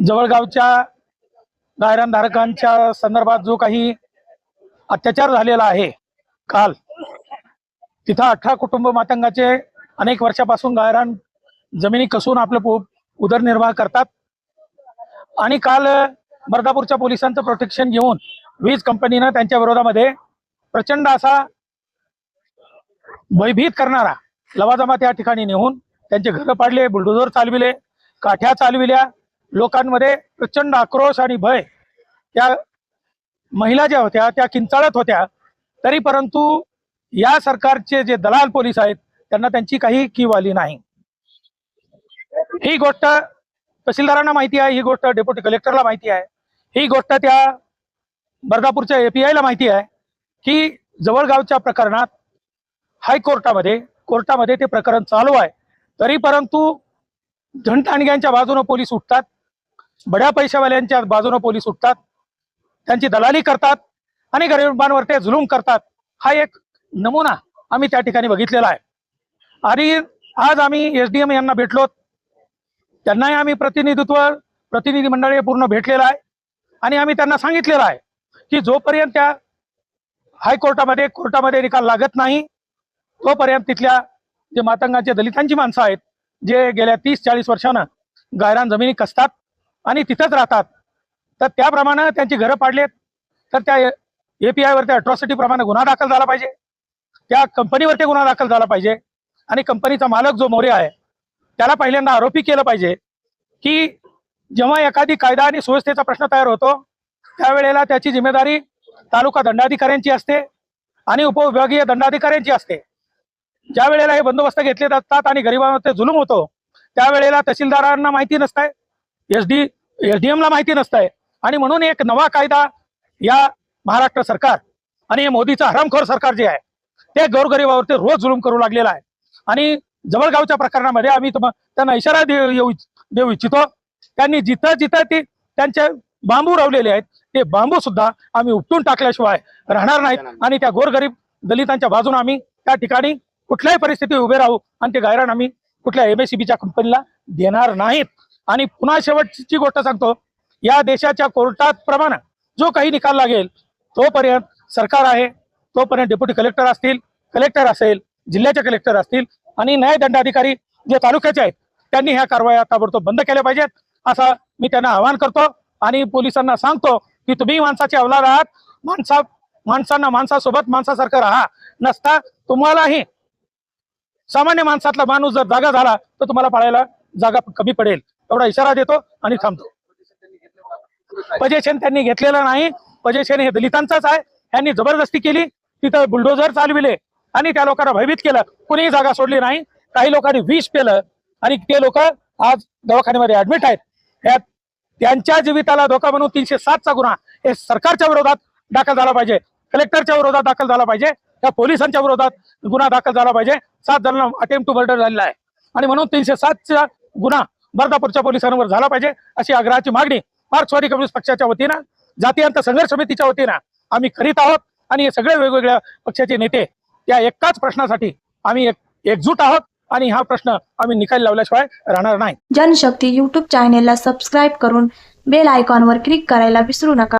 जवळगावच्या गायरानधारकांच्या संदर्भात जो काही अत्याचार झालेला आहे काल तिथं अठरा कुटुंब मातंगाचे अनेक वर्षापासून गायरान जमिनी कसून आपलं उदरनिर्वाह करतात. आणि काल बर्दापूरच्या पोलिसांचं प्रोटेक्शन घेऊन वीज कंपनीनं त्यांच्या विरोधामध्ये प्रचंड असा भयभीत करणारा लवाजमा त्या ठिकाणी नेऊन त्यांचे घरं पाडले बुलडोझर चालविले काठ्या चालविल्या लोकांमध्ये प्रचंड आक्रोश आणि भय. त्या महिला ज्या होत्या त्या किंचाळत होत्या. तरी परंतु या सरकारचे जे दलाल पोलीस आहेत त्यांना त्यांची काही कीव आली नाही. ही गोष्ट तहसीलदारांना माहिती आहे ही गोष्ट डेप्युटी कलेक्टरला माहिती आहे. ही गोष्ट त्या बर्दापूरच्या एपीआयला माहिती आहे की जवळगावच्या प्रकरणात हायकोर्टामध्ये कोर्टामध्ये ते प्रकरण चालू आहे. तरी परंतु धनटाणग्यांच्या बाजूने पोलीस उठतात. बड्या पैशावाल्यांच्या बाजूने पोलीस उठतात. त्यांची दलाली करतात आणि गरिबांवर ते जुलूम करतात. हा एक नमुना आम्ही त्या ठिकाणी बघितलेला आहे. आणि आज आम्ही एस डी एम यांना भेटलो. त्यांनाही आम्ही प्रतिनिधित्व प्रतिनिधी मंडळी पूर्ण भेटलेलं आहे. आणि आम्ही त्यांना सांगितलेलं आहे की जोपर्यंत त्या हायकोर्टामध्ये कोर्टामध्ये निकाल लागत नाही तोपर्यंत तिथल्या जे मातंगांचे दलितांची माणसं आहेत जे गेल्या तीस चाळीस वर्षानं गायरान जमिनी कसतात आणि तिथंच राहतात. तर त्याप्रमाणे त्यांची घरं पाडलेत. तर त्या एपीआय वरती अट्रॉसिटी प्रमाणे गुन्हा दाखल झाला पाहिजे. त्या कंपनीवरती गुन्हा दाखल झाला पाहिजे. आणि कंपनीचा मालक जो मोरे आहे त्याला पहिल्यांदा आरोपी केलं पाहिजे की जेव्हा एखादी कायदा आणि सुव्यवस्थेचा प्रश्न तयार होतो त्यावेळेला त्याची जिम्मेदारी तालुका दंडाधिकाऱ्यांची असते आणि उपविभागीय दंडाधिकाऱ्यांची असते. ज्या वेळेला हे बंदोबस्त घेतले जातात आणि गरिबांवर ते जुलूम होतो त्यावेळेला तहसीलदारांना माहिती नसतंय. एस डी एस डी एमला माहिती नसतंय. आणि म्हणून एक नवा कायदा या महाराष्ट्र सरकार आणि हे मोदीचं हरामखोर सरकार जे आहे ते गोरगरिबावरती रोज जुलूम करू लागलेलं आहे. आणि जवळगावच्या प्रकरणामध्ये आम्ही त्यांना इशारा देऊ देऊ इच्छितो. त्यांनी जिथं जिथं ते त्यांचे बांबू रवलेले आहेत ते बांबू सुद्धा आम्ही उपटून टाकल्याशिवाय राहणार नाहीत. आणि त्या गोरगरीब दलितांच्या बाजूने आम्ही त्या ठिकाणी कुठल्याही परिस्थितीत उभे राहू आणि ते गायरान आम्ही कुठल्या एमएससीबीच्या कंपनीला देणार नाहीत. आणि पुन्हा शेवटची गोष्ट सांगतो. या देशाच्या कोर्टात प्रमाणे जो काही निकाल लागेल तोपर्यंत सरकार आहे तोपर्यंत डेप्युटी कलेक्टर असतील कलेक्टर असेल जिल्ह्याचे कलेक्टर असतील आणि न्यायदंडाधिकारी जे तालुक्याचे आहेत त्यांनी ह्या कारवाया ताबडतोब बंद केल्या पाहिजेत असं मी त्यांना आवाहन करतो. आणि पोलिसांना सांगतो की तुम्ही माणसाचे अवलाद आहात माणसा माणसांना माणसासोबत माणसासारखं राहा नसता तुम्हालाही. सामान्य माणसातला माणूस जर जागा झाला तर तुम्हाला पाळायला जागा कमी पडेल. एवढा इशारा देतो आणि थांबतो. पजेशन त्यांनी घेतलेलं नाही. पजेशन हे दलितांचंच आहे. यांनी जबरदस्ती केली. तिथं बुलडोझर चालविले आणि त्या लोकांना भयभीत केलं. कुणीही जागा सोडली नाही. काही लोकांनी विष केलं आणि ते लोक आज दवाखान्यामध्ये ऍडमिट आहेत. यात त्यांच्या जीविताला धोका बनवून तीनशे सातचा गुन्हा हे सरकारच्या विरोधात दाखल झाला पाहिजे. कलेक्टरच्या विरोधात दाखल झाला पाहिजे. त्या पोलिसांच्या विरोधात गुन्हा दाखल झाला पाहिजे. सात जणांना अटेम्प्ट टू मर्डर झालेला आहे. आणि म्हणून तीनशे सातचा गुन्हा बर्दापूरच्या पोलिसांवर झाला पाहिजे अशी आग्रहाची मागणी मार्क्सवादी कम्युनिस्ट पक्षाच्या वतीनं जातीयांत संघर्ष समितीच्या वतीनं आम्ही करीत आहोत आणि हे सगळे वेगवेगळ्या पक्षाचे नेते त्या एकाच प्रश्नासाठी आम्ही एक एकजूट आहोत आणि हा प्रश्न आम्ही निकाल लावल्याशिवाय राहणार नाही. जनशक्ती युट्यूब चॅनेलला सबस्क्राईब करून बेल आयकॉनवर क्लिक करायला विसरू नका.